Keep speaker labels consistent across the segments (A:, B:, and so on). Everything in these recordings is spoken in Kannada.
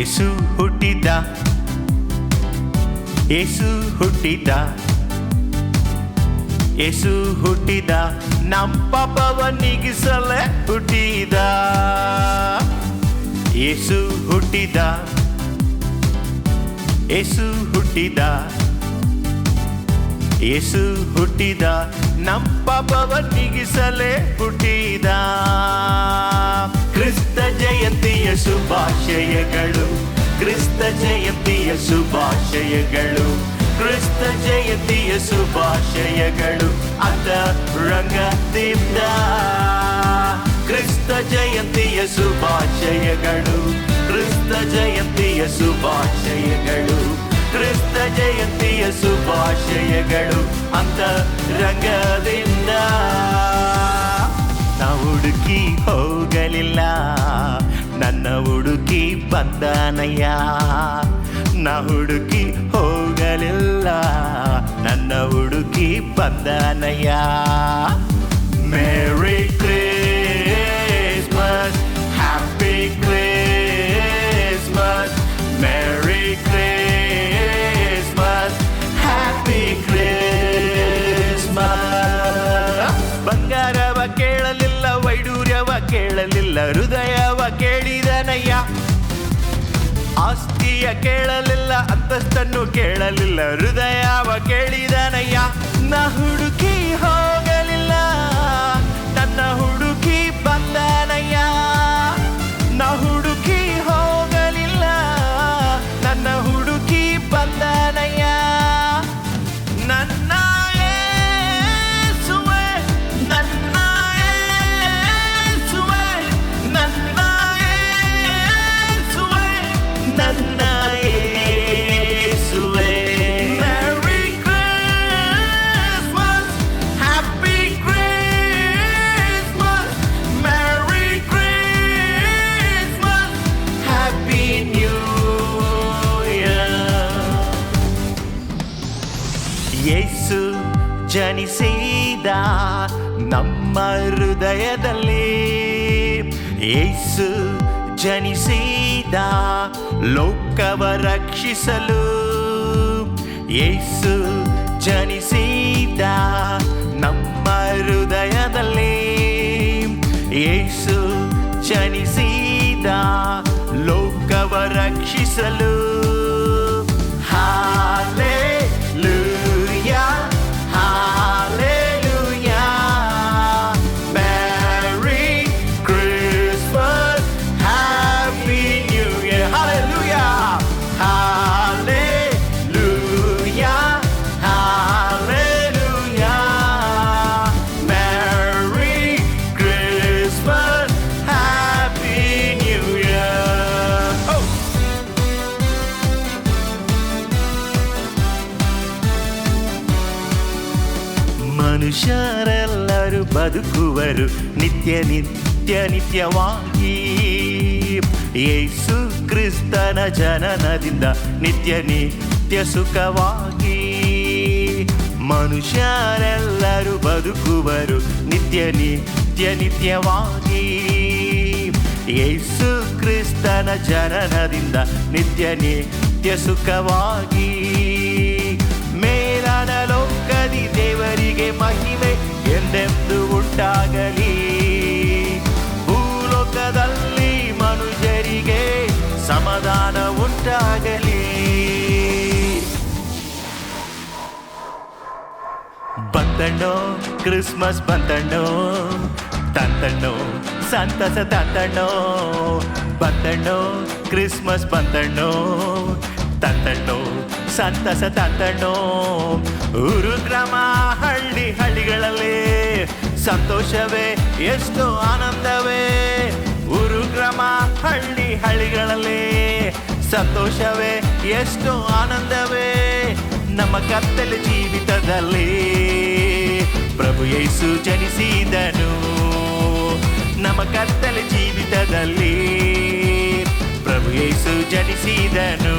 A: ಏಸು ಹುಟ್ಟಿದ. ಏಸು ಹುಟ್ಟಿದ. ಏಸು ಹುಟ್ಟಿದ. ನಮ್ಮ ಪಾಪವ ಹುಟ್ಟಿದ. ಏಸು ಹುಟ್ಟಿದ. ಏಸು ಹುಟ್ಟಿದ. ಏಸು ಹುಟ್ಟಿದ, ನಮ್ಮ ಪಾಪವ ನೀಗಿಸಲೇ ಹುಟ್ಟಿದ. ಕ್ರಿಸ್ತ ಜಯಂತಿಯ ಶುಭಾಶಯಗಳು, ಕ್ರಿಸ್ತ ಜಯಂತಿಯ ಶುಭಾಶಯಗಳು, ಕ್ರಿಸ್ತ ಜಯಂತಿಯ ಶುಭಾಶಯಗಳು ಅಂತ ರಂಗದಿಂದ. ಕ್ರಿಸ್ತ ಜಯಂತಿಯ ಶುಭಾಶಯಗಳು, ಕ್ರಿಸ್ತ ಜಯಂತಿಯ ಶುಭಾಶಯಗಳು, ಕ್ರಿಸ್ತ ಜಯಂತಿಯ ಶುಭಾಶಯಗಳು ಅಂತ ರಂಗದಿಂದ ನಾ ಹುಡುಕಿ ಹೋಗಲಿಲ್ಲ, ನನ್ನ ಹುಡುಕಿ ಬಂದನಯ್ಯ. ನಾ ಹುಡುಕಿ ಹೋಗಲಿಲ್ಲ, ನನ್ನ ಹುಡುಕಿ ಬಂದನಯ್ಯ. ಮೇರಿ ಹೃದಯವ ಕೇಳಿದನಯ್ಯ. ಆಸ್ತಿಯ ಕೇಳಲಿಲ್ಲ ಅಂತಸ್ತನ್ನು ಕೇಳಲಿಲ್ಲ ಹೃದಯವ ಕೇಳಿದನಯ್ಯ. ನ ಹುಡುಕಿ ಹೋಗಲಿಲ್ಲ ನನ್ನ ಹುಡುಕಿ ಬಂದನಯ್ಯ. ಯೇಸು ಜನಿಸಿದ ನಮ್ಮ ಹೃದಯದಲ್ಲಿ ಯೇಸು ಜನಿಸಿದ ಲೋಕವ ರಕ್ಷಿಸಲು ಯೇಸು ಜನಿಸಿದ ನಮ್ಮ ಹೃದಯದಲ್ಲಿ ಯೇಸು ಜನಿಸಿದ ಲೋಕವ ರಕ್ಷಿಸಲು ಬದುಕುವರು ನಿತ್ಯ ನಿತ್ಯ ನಿತ್ಯವಾಗಿ. ಯೇಸು ಕ್ರಿಸ್ತನ ಜನನದಿಂದ ನಿತ್ಯ ನಿತ್ಯ ಸುಖವಾಗಿ. ಮನುಷ್ಯರೆಲ್ಲರೂ ಬದುಕುವರು ನಿತ್ಯ ನಿತ್ಯ ನಿತ್ಯವಾಗಿ. ಯೇಸು ಕ್ರಿಸ್ತನ ಜನನದಿಂದ ನಿತ್ಯ ನಿತ್ಯ ಸುಖವಾಗಿ. ಮೇಲನ ಲೋಕದಿ ದೇವರಿಗೆ ಮಹಿಮೆ ಎಂದೆಂದು ಉಂಟಾಗಲಿ? ಭೂಲೋಕದಲ್ಲಿ ಮನುಷ್ಯರಿಗೆ ಸಮಾಧಾನ ಉಂಟಾಗಲಿ? ಬಂತಣ್ಣೋ, ಕ್ರಿಸ್ಮಸ್ ಬಂತಣ್ಣೋ, ತಂತಣ್ಣೋ, ಸಂತಸ ತಂತಣ್ಣೋ. ಬಂತಣ್ಣೋ, ಕ್ರಿಸ್ಮಸ್ ಬಂತಣ್ಣೋ, ತಂತಣ್ಣೋ, ಸಂತಸ ತಂತಣ್ಣೋ. ಊರು ಹಳ್ಳಿ ಹಳ್ಳಿಗಳಲ್ಲಿ ಸಂತೋಷವೇ, ಎಷ್ಟು ಆನಂದವೇ. ಊರು ಗ್ರಾಮ ಹಳ್ಳಿ ಹಳ್ಳಿಗಳಲ್ಲಿ ಸಂತೋಷವೇ, ಎಷ್ಟು ಆನಂದವೇ. ನಮ್ಮ ಕತ್ತಲ ಜೀವಿತದಲ್ಲಿ ಪ್ರಭು ಯೇಸು ಜನಿಸಿದನು. ನಮ್ಮ ಕತ್ತಲ ಜೀವಿತದಲ್ಲಿ ಪ್ರಭು ಯೇಸು ಜನಿಸಿದನು.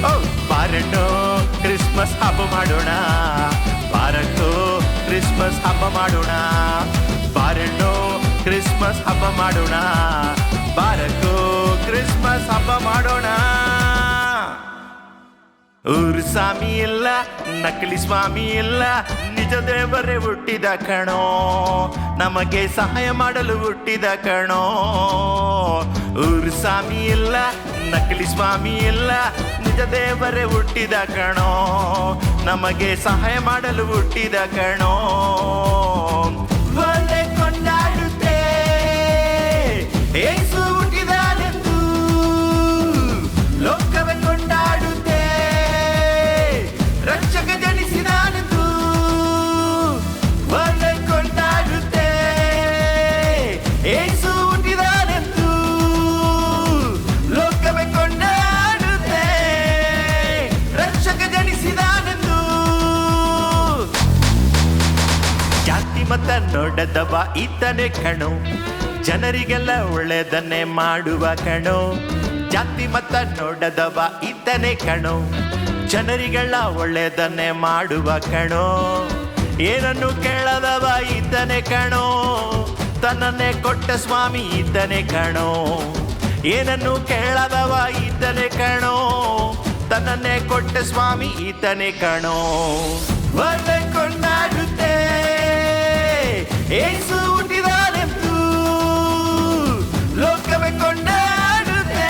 A: ಓ, ಬಾರಣ್ಣೋ, ಕ್ರಿಸ್ಮಸ್ ಹಬ್ಬ ಮಾಡೋಣ. ಕ್ರಿಸ್ಮಸ್ ಹಬ್ಬ ಮಾಡೋಣ. ಬಾರಣ್ಣೋ ಕ್ರಿಸ್ಮಸ್ ಹಬ್ಬ ಮಾಡೋಣ. ಬಾರಕ್ಕೋ ಕ್ರಿಸ್ಮಸ್ ಹಬ್ಬ ಮಾಡೋಣ. ಊರು ಸ್ವಾಮಿ ಇಲ್ಲ, ನಕಲಿ ಸ್ವಾಮಿ ಇಲ್ಲ, ನಿಜ ದೇವರೇ ಹುಟ್ಟಿದ ಕಣೋ. ನಮಗೆ ಸಹಾಯ ಮಾಡಲು ಹುಟ್ಟಿದ ಕಣೋ. ಊರು ಸ್ವಾಮಿ ಇಲ್ಲ, ನಕಲಿ ಸ್ವಾಮಿ ಇಲ್ಲ, ನಿಜ ದೇವರೇ ಹುಟ್ಟಿದ ಕಣೋ. ನಮಗೆ ಸಹಾಯ ಮಾಡಲು ಹುಟ್ಟಿದ ಕಣೋ. ಮತ ನೋಡದವ ಈತನೇ ಕಣು. ಜನರಿಗೆಲ್ಲ ಒಳ್ಳೆದನ್ನೇ ಮಾಡುವ ಕಣು. ಜಾತಿ ಮತ ನೋಡದವ ಈತನೇ ಕಣು. ಜನರಿಗೆಲ್ಲ ಒಳ್ಳೆದನ್ನೇ ಮಾಡುವ ಕಣೋ. ಏನನ್ನು ಕೇಳದವ ಈತನೆ ಕಣೋ. ತನ್ನನ್ನೇ ಕೊಟ್ಟ ಸ್ವಾಮಿ ಈತನೆ ಕಣೋ. ಏನನ್ನು ಕೇಳದವ ಈತನೆ ಕಣೋ. ತನ್ನನ್ನೇ ಕೊಟ್ಟ ಸ್ವಾಮಿ ಈತನೇ ಕಣೋ. ಒಳ್ಳೆ ಕೊಂಡಾಡುತ್ತೆ ಏಸು ಹುಟ್ಟಿದಾನೆಂದು ಲೋಕವೇ ಕೊಂಡಾಡುತ್ತೆ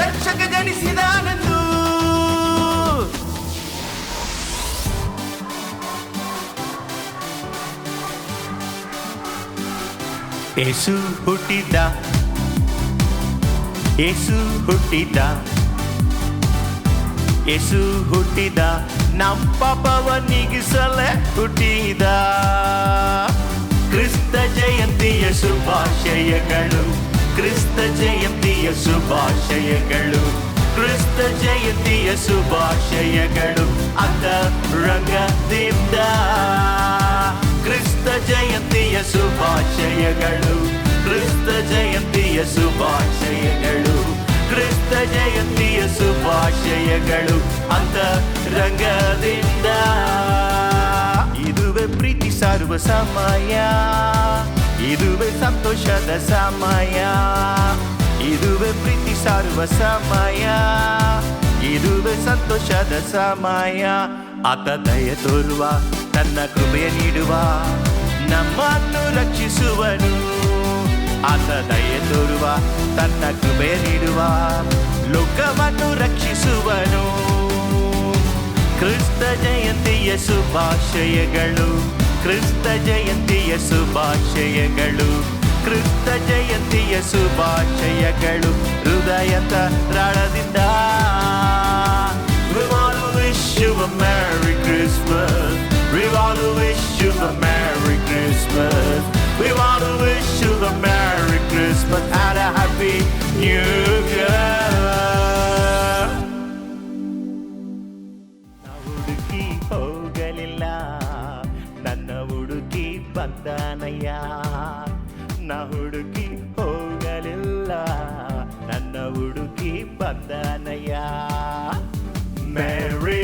A: ರಕ್ಷಕ ಜನಿಸಿದಾನೆಂದು ಏಸು ಹುಟ್ಟಿದ ಏಸು ಹುಟ್ಟಿದ ಯೇಸು ಹುಟ್ಟಿದ, ನಮ್ಮ ಪಾಪವ ನೀಗಿಸಲ ಹುಟ್ಟಿದ. ಕ್ರಿಸ್ತ ಜಯಂತಿಯ ಶುಭಾಶಯಗಳು, ಕ್ರಿಸ್ತ ಜಯಂತಿಯ ಶುಭಾಶಯಗಳು, ಕ್ರಿಸ್ತ ಜಯಂತಿಯ ಶುಭಾಶಯಗಳು ಅಂಗ ರಂಗದಿಂದ. ಕ್ರಿಸ್ತ ಜಯಂತಿಯ ಶುಭಾಶಯಗಳು, ಕ್ರಿಸ್ತ ಜಯಂತಿಯ ಶುಭಾಶಯಗಳು. ಕ್ರಿಸ್ತ ಜಯಂತಿಯ ಶುಭಾಶಯಗಳು ಅಂತ ರಂಗದಿಂದ ಇದುವೆ ಪ್ರೀತಿ ಸಾರುವ ಸಮಯ. ಇದುವೆ ಸಂತೋಷದ ಸಮಯ. ಇದುವೆ ಪ್ರೀತಿ ಸಾರುವ ಸಮಯ. ಇದುವೆ ಸಂತೋಷದ ಸಮಯ. ಆತ ದಯ ತೋರುವ, ತನ್ನ ಕೃಪೆಯ ನೀಡುವ, ನಮ್ಮನ್ನು ರಕ್ಷಿಸುವನು. ಆತ ದಯ ತೋರುವ, ತನ್ನ ಕೃಪೆ ನೀಡುವ, ಲೋಕವನ್ನು ರಕ್ಷಿಸುವನು. ಕ್ರಿಸ್ತ ಜಯಂತಿಯ ಶುಭಾಶಯಗಳು, ಕ್ರಿಸ್ತ ಜಯಂತಿಯ ಶುಭಾಶಯಗಳು, ಕ್ರಿಸ್ತ ಜಯಂತಿಯ ಶುಭಾಶಯಗಳು ಹೃದಯದ ರಾಳದಿಂದ We want to wish you a Merry Christmas. We want Merry Christmas and a Happy New Year. ನಾ ಹುಡುಕಿ ಹೋಗಲಿಲ್ಲ ನನ್ನ ಹುಡುಕಿ ಬಂದಾನಯ್ಯ ನಾ ಹುಡುಕಿ ಹೋಗಲಿಲ್ಲ ನನ್ನ ಹುಡುಕಿ ಬಂದಾನಯ್ಯ ಮೇರಿ